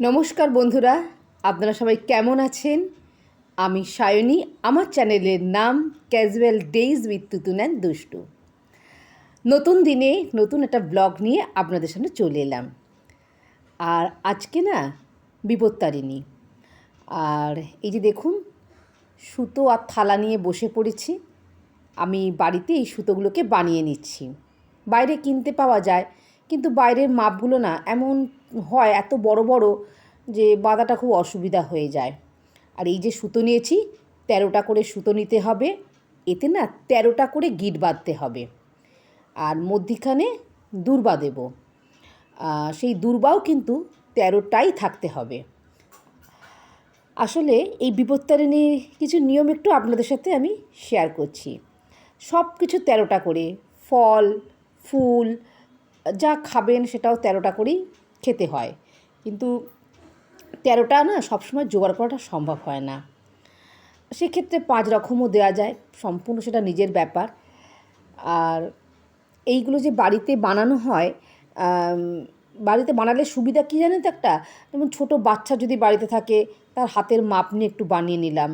নমস্কার বন্ধুরা, আপনারা সবাই কেমন আছেন? আমি সায়নী, আমার চ্যানেলের নাম ক্যাজুয়াল ডেইজ উইথ তুতুন দুষ্টু নতুন দিনে নতুন একটা ব্লগ নিয়ে আপনাদের সামনে চলে এলাম। আর আজকে না বিপত্তারিণী আর এই যে দেখুন, সুতো আর থালা নিয়ে বসে পড়েছি। আমি বাড়িতে এই সুতোগুলোকে বানিয়ে নিচ্ছি। বাইরে কিনতে পাওয়া যায়, কিন্তু বাইরের মাপগুলো না এমন হয় এত বড় বড় যে বাঁধাটা খুব অসুবিধা হয়ে যায়। আর এই যে সুতো নিয়েছি, তেরোটা করে সুতো নিতে হবে। এতে না তেরোটা করে গিট বাঁধতে হবে। আর মধ্যিখানে দুর্বা দেব। সেই দুর্বাও কিন্তু তেরোটাই থাকতে হবে। আসলে এই বিপত্তারিণীর কিছু নিয়ম একটু আপনাদের সাথে আমি শেয়ার করছি। সব কিছু তেরোটা করে, ফল, ফুল, যা খাবেন সেটাও তেরোটা করেই খেতে হয়। কিন্তু তেরোটা না সবসময় জোগাড় করাটা সম্ভব হয় না। সেক্ষেত্রে পাঁচ রকমও দেওয়া যায়, সম্পূর্ণ সেটা নিজের ব্যাপার। আর এইগুলো যে বাড়িতে বানানো হয় বাড়িতে বানালে সুবিধা কী জানেন তো একটা? যেমন ছোটো বাচ্চা যদি বাড়িতে থাকে, তার হাতের মাপ নিয়ে একটু বানিয়ে নিলাম।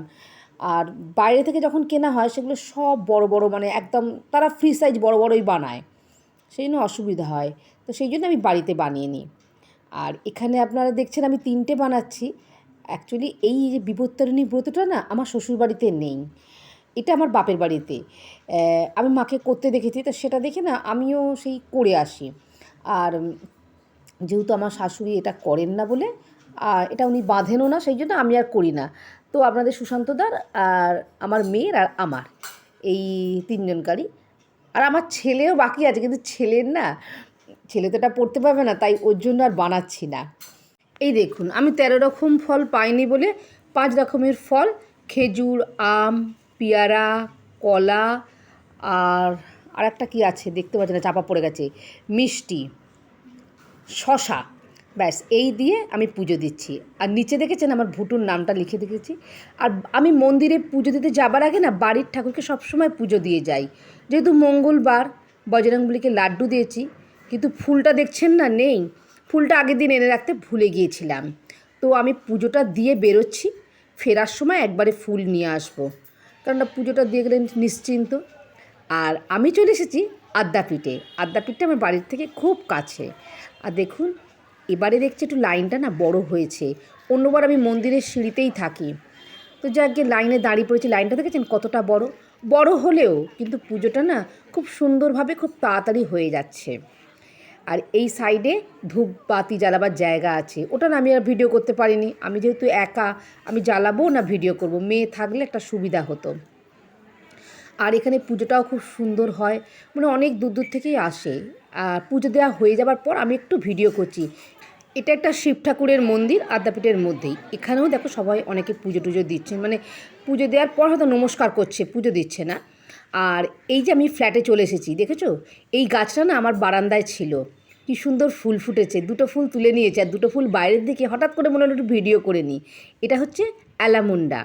আর বাইরে থেকে যখন কেনা হয়, সেগুলো সব বড় বড় মানে একদম তারা ফ্রি সাইজ বড়, বড়ই বানায়। সেই জন্য অসুবিধা হয়। তো সেই জন্য আমি বাড়িতে বানিয়ে নিই। আর এখানে আপনারা দেখছেন আমি তিনটে বানাচ্ছি। অ্যাকচুয়ালি এই যে বিপত্তারিণী ব্রতটা না আমার শ্বশুরবাড়িতে নেই। এটা আমার বাপের বাড়িতে। আমি মাকে করতে দেখেছি, তো সেটা দেখে না আমিও সেই করে আসি। আর যেহেতু আমার শাশুড়ি এটা করেন না বলে, আর এটা উনি বাঁধেনও না, সেই জন্য আমি আর করি না। তো আপনাদের সুশান্তদার আর আমার মেয়ের আর আমার, এই তিনজনকারই। আর আমার ছেলেও বাকি আছে, কিন্তু ছেলের না ছেলে তো এটা পড়তে পারবে না, তাই ওর জন্য আর বানাচ্ছি না। এই দেখুন, আমি তেরো রকম ফল পাইনি বলে পাঁচ রকমের ফল, খেজুর, আম, পেয়ারা, কলা আর আর একটা কী আছে দেখতে পাচ্ছি না, চাপা পড়ে গেছে, মিষ্টি, শশা। ব্যাস, এই দিয়ে আমি পুজো দিচ্ছি। আর নিচে দেখেছেন আমার ভুটুর নামটা লিখে দেখেছি আর আমি মন্দিরে পুজো দিতে যাবার আগে না, বাড়ির ঠাকুরকে সবসময় পুজো দিয়ে যাই। যেহেতু মঙ্গলবার বজরংবলীকে লাড্ডু দিয়েছি কিন্তু ফুলটা দেখছেন না? নেই। ফুলটা আগের দিন এনে রাখতে ভুলে গিয়েছিলাম। তো আমি পুজোটা দিয়ে বেরোচ্ছি। ফেরার সময় একবারে ফুল নিয়ে আসব। কারণ না পুজোটা দিয়ে গেলে নিশ্চিন্ত। আর আমি চলে এসেছি আদ্যাপীঠে। আদ্যাপীঠটা আমার বাড়ির থেকে খুব কাছে। আর দেখুন, এবারে দেখছি একটু লাইনটা না বড় হয়েছে। অন্যবার আমি মন্দিরের সিঁড়িতেই থাকি। তো যাক লাইনে দাঁড়িয়ে পড়েছি, লাইনটা দেখেছেন কতটা বড়? বড় হলেও কিন্তু পুজোটা না খুব সুন্দরভাবে, খুব তাড়াতাড়ি হয়ে যাচ্ছে। আর এই সাইডে ধূপ বাতি জ্বালাবার জায়গা আছে। ওটা না আমি আর ভিডিও করতে পারিনি। আমি যেহেতু একা, আমি জ্বালাবো না ভিডিও করব? মেয়ে থাকলে একটা সুবিধা হতো। আর এখানে পুজোটাও খুব সুন্দর হয়। মানে অনেক দূর দূর থেকেই আসে। আর পুজো দেওয়া হয়ে যাবার পর আমি একটু ভিডিও করছি। এটা একটা শিব ঠাকুরের মন্দির আদ্যাপীঠের মধ্যেই। এখানেও দেখো সবাই অনেকে পুজো টুজো দিচ্ছেন। মানে পুজো দেওয়ার পর হয়তো নমস্কার করছে, পুজো দিচ্ছে না। আর এই যে আমি ফ্ল্যাটে চলে এসেছি, দেখেছ? এই গাছটা না আমার বারান্দায় ছিল। কি সুন্দর ফুল ফুটেছে, দুটো ফুল তুলে নিয়েছে আর দুটো ফুল বাইরের দিকে হঠাৎ করে মনে হলো একটু ভিডিও করে নিই। এটা হচ্ছে অ্যালামুন্ডা।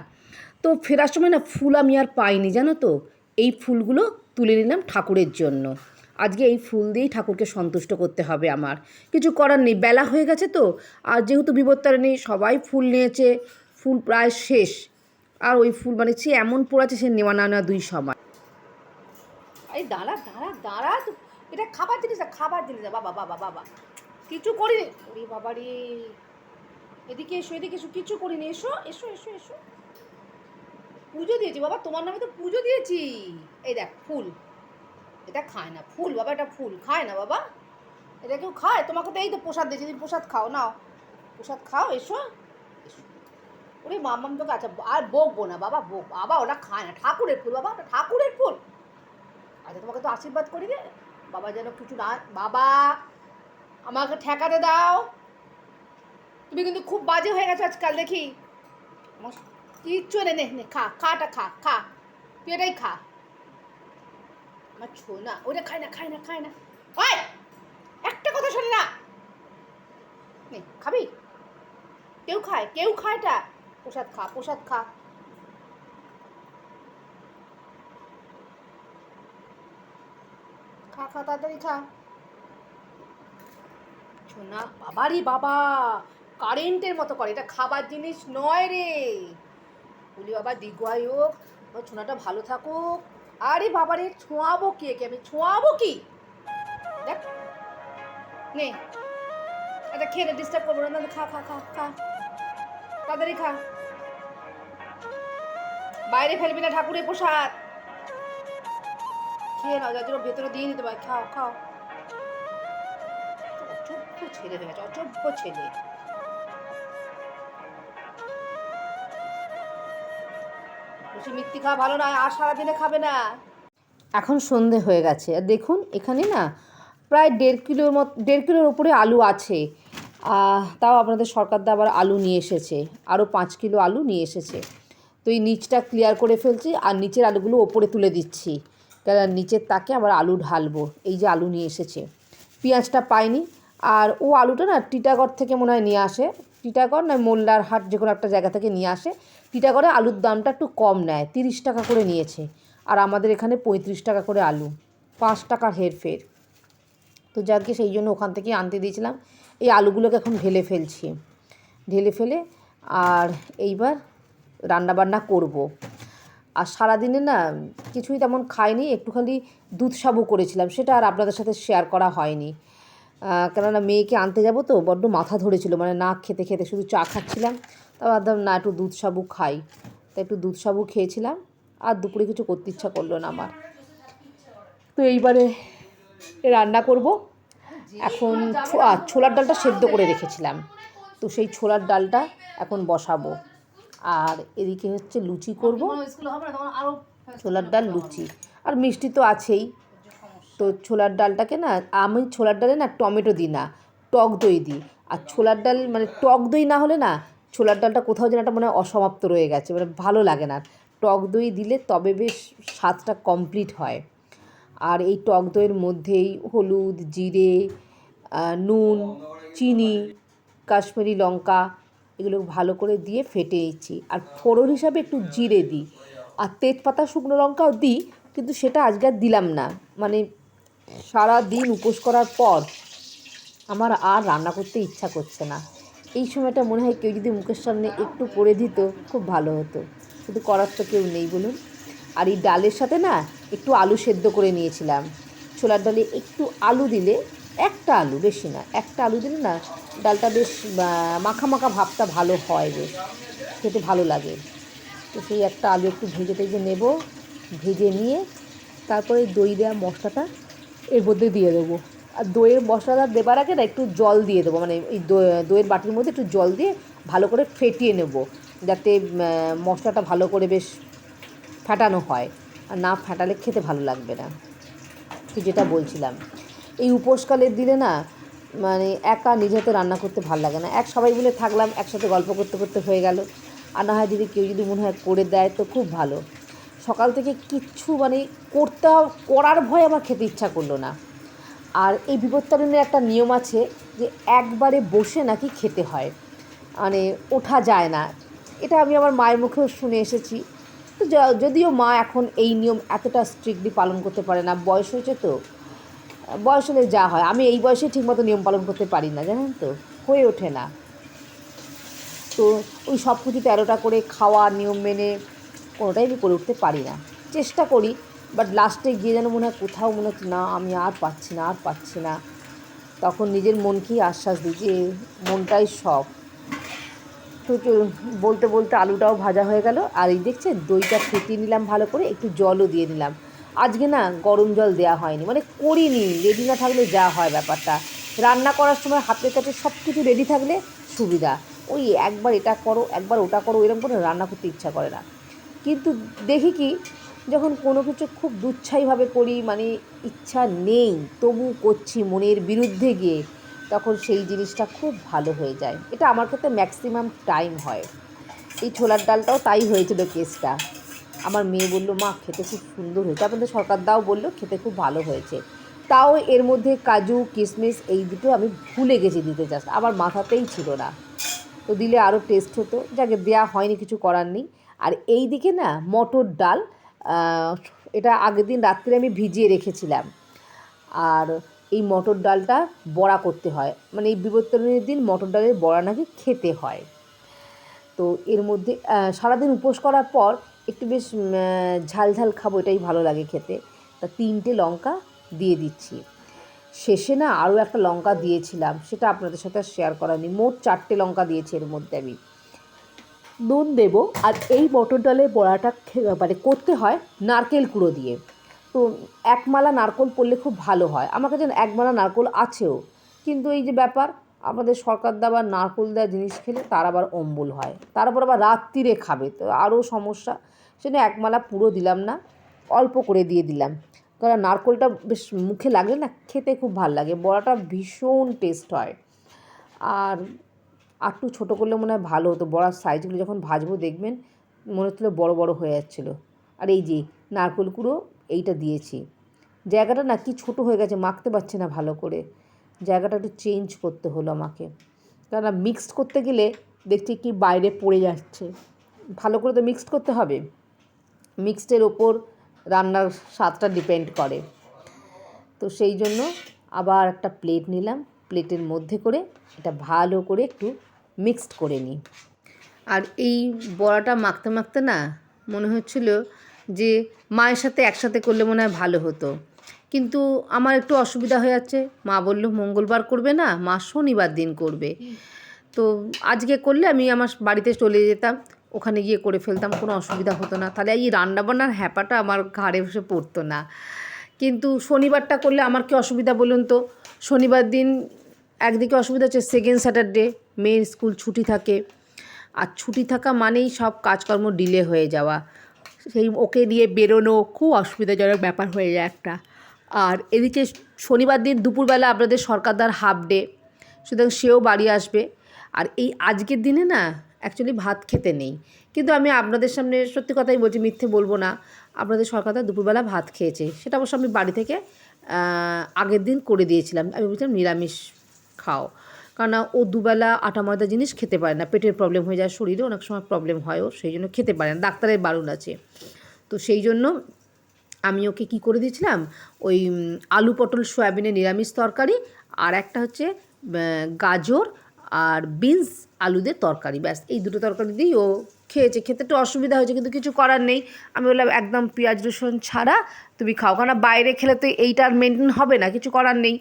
তো ফেরার সময় না ফুল আমি আর পাইনি, জানো তো? এই ফুলগুলো তুলে নিলাম ঠাকুরের জন্য। আজকে এই ফুল দিয়েই ঠাকুরকে সন্তুষ্ট করতে হবে আমার। কিছু করার নেই, বেলা হয়ে গেছে তো। আর যেহেতু বিবর্তারিণী সবাই ফুল নিয়েছে, ফুল প্রায় শেষ। আর ওই ফুল মানে সে এমন পড়াছে সে নেওয়া না নেওয়া দুই সময়। দাঁড়া দাঁড়া দাঁড়া এটা খাবার জিনিস না, খাবার জিনিস না। বাবা বাবা বাবা। কিছু করিনি। ওরে বাবা রে। এদিকে এসো এদিকে এসো। কিছু করিনি। এসো এসো এসো এসো। পুজো দিয়েছি বাবা। তোমার নামে তো পুজো দিয়েছি। এই দেখ, ফুল। এটা খায় না। ফুল, বাবা, এটা ফুল। খায় না বাবা? এটা কেউ খায়? তোমাকে তো এই তো প্রসাদ দিয়েছি। তুমি প্রসাদ খাও, নাও। প্রসাদ খাও, এসো। ওরে মামাম তোকে আচ্ছা আর বকবো না বাবা, বক। বাবা, ওটা খায় না। ঠাকুরের ফুল বাবা, ওটা ঠাকুরের ফুল। আচ্ছা তোমাকে তো আশীর্বাদ করি রে। বাবা যেন কিছু না, বাবা, আমাকে ঠেকাতে দাও। তুমি কিন্তু খুব বাজে হয়ে গেছো আজকাল, দেখি। কিচ্ছু নে নে, খা, খাটা খা খা। তুই এটাই খা। আমার ছো না ওটা খায় না খায় না খায় না। ওই, একটা কথা শোন নে। খাবি? কেউ খায় কেউ খায় এটা প্রসাদ খা প্রসাদ খা। খা খা তাড়াতাড়ি খা। শোনা বাবারই বাবা কারেন্টের মতো করে এটা খাবার জিনিস নয় রে। বলি বাবা দীর্ঘায়ু হোক ছোনাটা ভালো থাকুক। আরে বাবা রে ছোঁয়াবো কি একে আমি ছোঁয়াবো কি? দেখ। নে। এটা খেয়ে ডিস্টার্ব করব না, খা খা খা খা। তাড়াতাড়ি খা। বাইরে ফেলবি না ঠাকুরের প্রসাদ। খেয়ে নাও, যার ভেতরে দিয়ে নিতে পারে। খাও খাও। অযোগ্য ছেলে হয়ে গেছে ছেলে। ভালো নয়, আর সারাদিনে খাবে না। এখন সন্ধে হয়ে গেছে। আর দেখুন, এখানে না প্রায় দেড় কিলোর মত, দেড় কিলোর উপরে আলু আছে। তাও আপনাদের সরকারদা আবার আলু নিয়ে এসেছে। আরও পাঁচ কিলো আলু নিয়ে এসেছে। তো এই নিচটা ক্লিয়ার করে ফেলছি, আর নিচের আলুগুলো ওপরে তুলে দিচ্ছি। নিচের তাকে আবার আলু ঢালবো। এই যে আলু নিয়ে এসেছে। পেঁয়াজটা পাইনি। আর ও আলুটা না টিটাগড় থেকে মনে হয় নিয়ে আসে। টিটাগড় না মোল্লার হাট যে কোনো একটা জায়গা থেকে নিয়ে আসে। টিটাগড়ে আলুর দামটা একটু কম নেয়। তিরিশ টাকা করে নিয়েছে। আর আমাদের এখানে পঁয়ত্রিশ টাকা করে আলু। পাঁচ টাকার হেরফের। তো যাকে সেই জন্য ওখান থেকে আনতে দিয়েছিলাম। এই আলুগুলোকে এখন ঢেলে ফেলছি। ঢেলে ফেলে আর এইবার রান্নাবান্না করব। আর সারাদিনে না কিছুই তেমন খাইনি একটু খালি দুধ সাবু করেছিলাম, সেটা আর আপনাদের সাথে শেয়ার করা হয়নি। কেননা মেয়েকে আনতে যাব তো, বড্ড মাথা ধরেছিল মানে না খেতে খেতে শুধু চা খাচ্ছিলাম তারপর ভাবলাম না একটু দুধ সাবু খাই। তাই একটু দুধ সাবু খেয়েছিলাম, আর দুপুরে কিছু করতে ইচ্ছা করল না আমার। তো এইবারে রান্না করব। এখন ছোলার ডালটা সেদ্ধ করে রেখেছিলাম, তো সেই ছোলার ডালটা এখন বসাবো। আর এদিকে হচ্ছে লুচি করব। ছোলার ডাল লুচি। আর মিষ্টি তো আছেই। তো ছোলার ডালটাকে না আমি ছোলার ডালে না টমেটো দিই না টক দই দিই। আর ছোলার ডাল মানে টক দই না হলে না ছোলার ডালটা কোথাও যেন একটা মানে অসমাপ্ত রয়ে গেছে মানে ভালো লাগে না। টক দই দিলে তবে বেশ স্বাদটা কমপ্লিট হয়। আর এই টক দইয়ের মধ্যেই হলুদ জিরে নুন চিনি কাশ্মীরি লঙ্কা এগুলো ভালো করে দিয়ে ফেটে নিচ্ছি। আর ফোড়ন হিসাবে একটু জিরে দিই। আর তেজপাতা, শুকনো লঙ্কাও দিই, কিন্তু সেটা আজকে আর দিলাম না। মানে সারা দিন উপোস করার পর আমার আর রান্না করতে ইচ্ছা করছে না। এই সময়টা মনে হয় কেউ যদি মুখের সামনে একটু করে দিত, খুব ভালো হতো। কিন্তু করার তো কেউ নেই বলুন। আর এই ডালের সাথে না একটু আলু সেদ্ধ করে নিয়েছিলাম। ছোলার ডালে একটু আলু দিলে একটা আলু, বেশি না, একটা আলু দিলে না ডালটা বেশ মাখা মাখা ভাবটা ভালো হয় বেশ, খেতে ভালো লাগে। তো সেই একটা আলু একটু ভেজে টেজে নেব, ভেজে নিয়ে তারপরে দই দেওয়া মশলাটা এর মধ্যে দিয়ে দেবো। আর দইয়ের মশলাটা দেবার আগে না একটু জল দিয়ে দেবো মানে এই দই- দইয়ের বাটির মধ্যে একটু জল দিয়ে ভালো করে ফেটিয়ে নেব, যাতে মশলাটা ভালো করে বেশ ফাটানো হয়। আর না ফাটালে খেতে ভালো লাগবে না। তো যেটা বলছিলাম এই উপোসকালের দিনে না মানে একা নিজে হাতে রান্না করতে ভালো লাগে না। এক সবাই মিলে থাকলাম, একসাথে গল্প করতে করতে হয়ে গেল। আর না হয় যদি কেউ যদি মনে হয় করে দেয় তো খুব ভালো। সকাল থেকে কিচ্ছু মানে করতে করার ভয় আমার খেতে ইচ্ছা করল না। আর এই বিপত্তারণের একটা নিয়ম আছে যে, একবারে বসে নাকি খেতে হয়। মানে ওঠা যায় না। এটা আমি আমার মায়ের মুখেও শুনে এসেছি। তো যদিও মা এখন এই নিয়ম এতটা স্ট্রিক্টলি পালন করতে পারে না, বয়স হয়েছে তো। বয়স হলে যা হয়। আমি এই বয়সে ঠিকমতো নিয়ম পালন করতে পারি না, জানেন তো? হয়ে ওঠে না। তো ওই সব কিছু তেরোটা করে খাওয়া, নিয়ম মেনে কোনোটাই আমি করে উঠতে পারি না। চেষ্টা করি বাট লাস্টে গিয়ে যেন মনে হয় কোথাও মনে হচ্ছে, না, আমি আর পাচ্ছি না, আর পাচ্ছি না। তখন নিজের মনকেই আশ্বাস দিই যে মনটাই সব। তো বলতে বলতে আলুটাও ভাজা হয়ে গেল। আর এই দেখছে দইটা ফেটিয়ে নিলাম ভালো করে, একটু জলও দিয়ে দিলাম আজকে না গরম জল দেওয়া হয়নি মানে করিনি রেডি না থাকলে যা হয় ব্যাপারটা। রান্না করার সময় হাতের কাছে সব কিছু রেডি থাকলে সুবিধা। ওই একবার এটা করো, একবার ওটা করো, এরকম করে রান্না করতে ইচ্ছা করে না। কিন্তু দেখি কি, যখন কোনো কিছু খুব দুচ্ছাইভাবে করি মানে ইচ্ছা নেই তবু করছি মনের বিরুদ্ধে গিয়ে, তখন সেই জিনিসটা খুব ভালো হয়ে যায়। এটা আমার ক্ষেত্রে ম্যাক্সিমাম টাইম হয়। এই ছোলার ডালটাও তাই হয়েছিল কেসটা আমার মেয়ে বলল, মা, খেতে খুব সুন্দর হয়েছে। আপনাদের সরকার দাও বলল, খেতে খুব ভালো হয়েছে। তাও এর মধ্যে কাজু কিশমিশ এই দুটো আমি ভুলে গেছি দিতে জাস্ট আমার মাথাতেই ছিল না। তো দিলে আরও টেস্ট হতো। যাকে দেওয়া হয়নি, কিছু করার নেই। আর এই দিকে না, মটর ডাল এটা আগের দিন রাত্রে আমি ভিজিয়ে রেখেছিলাম। আর এই মটর ডালটা বড়া করতে হয়। মানে এই বিবর্তনের দিন মটর ডালের বড়া নাকি খেতে হয়। তো এর মধ্যে সারাদিন উপোস করার পর একটু বেশ ঝাল ঝাল খাব, এটাই ভালো লাগে খেতে। তা তিনটে লঙ্কা দিয়ে দিচ্ছি। শেষে না আরও একটা লঙ্কা দিয়েছিলাম, সেটা আপনাদের সাথে শেয়ার করা নেই। মোট চারটে লঙ্কা দিয়েছি এর মধ্যে আমি। নুন দেবো, আর এই মটর ডালের বড়াটা মানে করতে হয় নারকেল কুড়ো দিয়ে। তো এক মালা নারকোল পড়লে খুব ভালো হয়। আমার কাছে এক মালা নারকোল আছেও। কিন্তু এই যে ব্যাপার, আমাদের সরকার দেওয়া নারকোল দেওয়া জিনিস খেলে তার আবার অম্বল হয়। তারপর আবার রাত্রিরে খাবে। তো আরও সমস্যা সেজন্য একমালা পুরো দিলাম না, অল্প করে দিয়ে দিলাম। কারণ নারকোলটা বেশ মুখে লাগলে না খেতে খুব ভালো লাগে, বড়াটা ভীষণ টেস্ট হয়। আর একটু ছোটো করলে মনে হয় ভালো হতো, বড়ার সাইজগুলো যখন ভাজবো দেখবেন মনে হচ্ছিল বড় বড় হয়ে যাচ্ছিল। আর এই যে নারকোল কুড়ো, এইটা দিয়েছি। জায়গাটা না কি ছোট হয়ে গেছে, মাখতে পারছে না ভালো করে। জায়গাটা একটু চেঞ্জ করতে হলো আমাকে। কেননা মিক্সড করতে গেলে দেখছি কি বাইরে পড়ে যাচ্ছে। ভালো করে তো মিক্সড করতে হবে। মিক্সডের ওপর রান্নার স্বাদটা ডিপেন্ড করে। তো সেই জন্য আবার একটা প্লেট নিলাম। প্লেটের মধ্যে করে এটা ভালো করে একটু মিক্সড করে নিই। আর এই বড়াটা মাখতে মাখতে না মনে হচ্ছিল যে মায়ের সাথে একসাথে করলে মনে হয় ভালো হতো। কিন্তু আমার একটু অসুবিধা হয়ে যাচ্ছে। মা বলল, মঙ্গলবার করবে না, মা শনিবার দিন করবে। তো আজকে করলে আমি আমার বাড়িতে চলে যেতাম। ওখানে গিয়ে করে ফেলতাম, কোনো অসুবিধা হতো না। তাহলে এই রান্নাবান্নার হ্যাপাটা আমার ঘাড়ে বসে পড়তো না। কিন্তু শনিবারটা করলে আমার কি অসুবিধা বলুন তো? শনিবার দিন একদিকে অসুবিধা হচ্ছে সেকেন্ড স্যাটারডে মেয়ের স্কুল ছুটি থাকে। আর ছুটি থাকা মানেই সব কাজকর্ম ডিলে হয়ে যাওয়া। সেই ওকে নিয়ে বেরোনো খুব অসুবিধাজনক ব্যাপার হয়ে যায় একটা। আর এদিকে শনিবার দিন দুপুরবেলা আপনাদের সরকারদার হাফ ডে সুতরাং সেও বাড়ি আসবে। আর এই আজকের দিনে না অ্যাকচুয়ালি ভাত খেতে নেই। কিন্তু আমি আপনাদের সামনে সত্যি কথাই বলছি, মিথ্যে বলব না। আপনাদের সরকারদার দুপুরবেলা ভাত খেয়েছে। সেটা অবশ্য আমি বাড়ি থেকে আগের দিন করে দিয়েছিলাম। আমি বলছিলাম, নিরামিষ খাও। কারণ ও দুবেলা আটা ময়দা জিনিস খেতে পারে না। পেটের প্রবলেম হয়ে যায়, শরীরে অনেক সময় প্রবলেম হয় ওর সেই জন্য খেতে পারে না। ডাক্তারের বারণ আছে। তো সেই জন্য আমি ওকে কি করে দিয়েছিলাম? ওই আলু পটল, সয়াবিনের নিরামিষ তরকারি আর একটা হচ্ছে গাজর আর বিনস আলু দিয়ে তরকারি, ব্যাস। এই দুটো তরকারি দিয়েই ও খেয়েছে। খেতে একটু অসুবিধা হয়েছে, কিন্তু কিছু করার নেই। আমি বললাম, একদম পেঁয়াজ রসুন ছাড়া তুমি খাও। কেন বাইরে খেলে তো এইটা আর মেনটেন হবে না, কিছু করার নেই।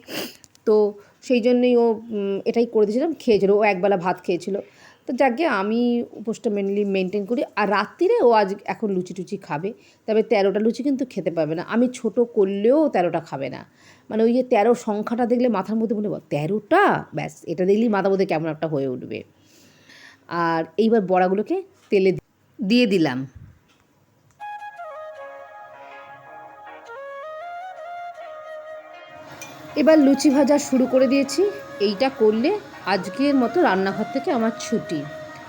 তো সেই জন্যই ও এটাই করে দিয়েছিলাম, খেয়েছিল। ও একবেলা ভাত খেয়েছিল। তো যাকে আমি উপোসটা মেনলি মেনটেন করি। আর রাত্রিরে ও আজ এখন লুচি টুচি খাবে, তবে তেরোটা লুচি কিন্তু খেতে পারবে না। আমি ছোট করলেও তেরোটা খাবে না। মানে ওই যে তেরো সংখ্যাটা দেখলে মাথার মধ্যে মনে তেরোটা? ব্যাস, এটা দেখলেই মাথার মধ্যে কেমন একটা হয়ে উঠবে। আর এইবার বড়াগুলোকে তেলে দিয়ে দিলাম। এবার লুচি ভাজা শুরু করে দিয়েছি। এইটা করলে আজকের মতো রান্নাঘর থেকে আমার ছুটি।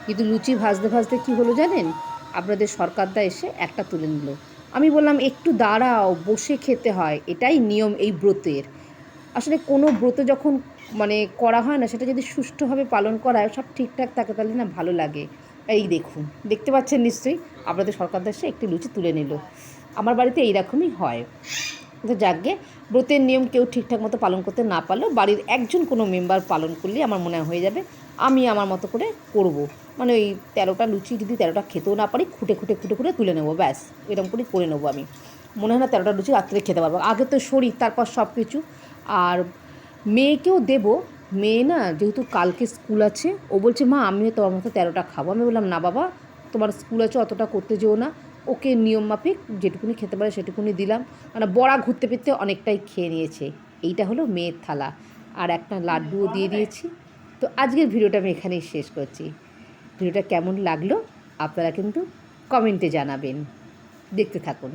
কিন্তু লুচি ভাজতে ভাজতে কি হলো জানেন? আপনাদের সরকারদা এসে একটা তুলে নিল। আমি বললাম, একটু দাঁড়াও, বসে খেতে হয়। এটাই নিয়ম এই ব্রতের। আসলে কোনো ব্রত যখন মানে করা হয় না, সেটা যদি সুষ্ঠুভাবে পালন করা হয়, সব ঠিকঠাক থাকে, তাহলে না ভালো লাগে। এই দেখুন, দেখতে পাচ্ছেন নিশ্চয়ই, আপনাদের সরকারদা এসে একটি লুচি তুলে নিল। আমার বাড়িতে এইরকমই হয়। তো যাকে ব্রতের নিয়ম কেউ ঠিকঠাক মতো পালন করতে না পারলেও বাড়ির একজন কোনো মেম্বার পালন করলেই আমার মনে হয় হয়ে যাবে, আমি আমার মতো করে করব। মানে ওই তেরোটা লুচি যদি তেরোটা খেতেও না পারি, খুঁটে খুঁটে খুঁটে খুঁটে তুলে নেব, ব্যাস, এরকম করে করে নেব আমি। মনে হয় না তেরোটা লুচি রাত্রে খেতে পারব। আগে তো শরীর, তারপর সব কিছু। আর মেয়েকেও দেবো, মেয়ে না যেহেতু কালকে স্কুল আছে, ও বলছে, মা, আমিও তোমার মতো তেরোটা খাব। আমি বললাম, না বাবা, তোমার স্কুল আছে, অতটা করতে যেও না। ওকে নিয়ম মাফিক যেটুকুনি খেতে পারে সেটুকুনি দিলাম। মানে বড়া ঘুরতে ফিরতে অনেকটাই খেয়ে নিয়েছে। এইটা হলো মেয়ের থালা। আর একটা লাড্ডুও দিয়ে দিয়েছি। তো আজকের ভিডিওটা আমি এখানেই শেষ করছি। ভিডিওটা কেমন লাগল আপনারা কিন্তু কমেন্টে জানাবেন। দেখতে থাকুন।